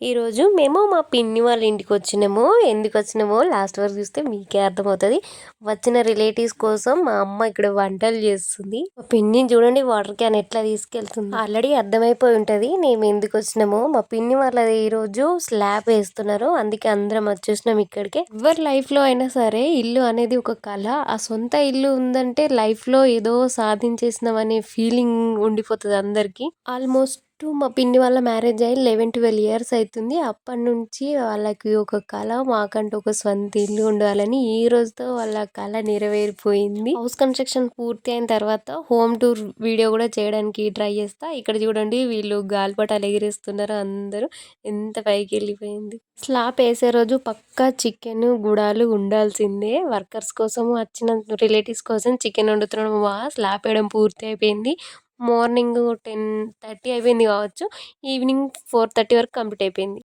ఈరోజు మేము మా పిన్ని వాళ్ళ ఇంటికి వచ్చినాము. ఎందుకు వచ్చినామో లాస్ట్ వరకు చూస్తే మీకే అర్థమవుతుంది. వచ్చిన రిలేటివ్స్ కోసం మా అమ్మ ఇక్కడ వంటలు చేస్తుంది. మా పిన్ని చూడండి వాటర్ క్యాన్ ఎట్లా తీసుకెళ్తుంది. ఆల్రెడీ అర్థమైపోయి ఉంటుంది. మేము ఎందుకు వచ్చినామో. మా పిన్ని వాళ్ళది ఈరోజు స్లాబ్ వేస్తున్నారు. అందుకే అందరం వచ్చేసినాం ఇక్కడికి. ఎవరి లైఫ్లో అయినా సరే ఇల్లు అనేది ఒక కళ. ఆ సొంత ఇల్లు ఉందంటే లైఫ్లో ఏదో సాధించేసినాం అనే ఫీలింగ్ ఉండిపోతుంది అందరికీ. ఆల్మోస్ట్ మా పిన్ని వాళ్ళ మ్యారేజ్ అయ్యి లెవెన్ ట్వెల్వ్ ఇయర్స్ అవుతుంది అప్పటి నుంచి వాళ్ళకి ఒక కళ మాకంటూ ఒక సొంత ఇల్లు ఉండాలని ఈ రోజుతో వాళ్ళ కళ నెరవేరిపోయింది. హౌస్ కన్స్ట్రక్షన్ పూర్తి అయిన తర్వాత హోమ్ టూర్ వీడియో కూడా చేయడానికి ట్రై చేస్తా. ఇక్కడ చూడండి వీళ్ళు గాలిపటాలు ఎగిరేస్తున్నారు అందరూ. ఎంత పైకి వెళ్ళిపోయింది. స్లాబ్ వేసే రోజు పక్కా చికెన్ గుడాలు ఉండాల్సిందే. వర్కర్స్ కోసం వచ్చిన రిలేటివ్స్ కోసం చికెన్ వండుతున్నాం స్లాబ్ వేయడం పూర్తి అయిపోయింది. మార్నింగ్ టెన్ థర్టీ అయిపోయింది కావచ్చు ఈవినింగ్ ఫోర్ థర్టీ వరకు కంప్లీట్ అయిపోయింది.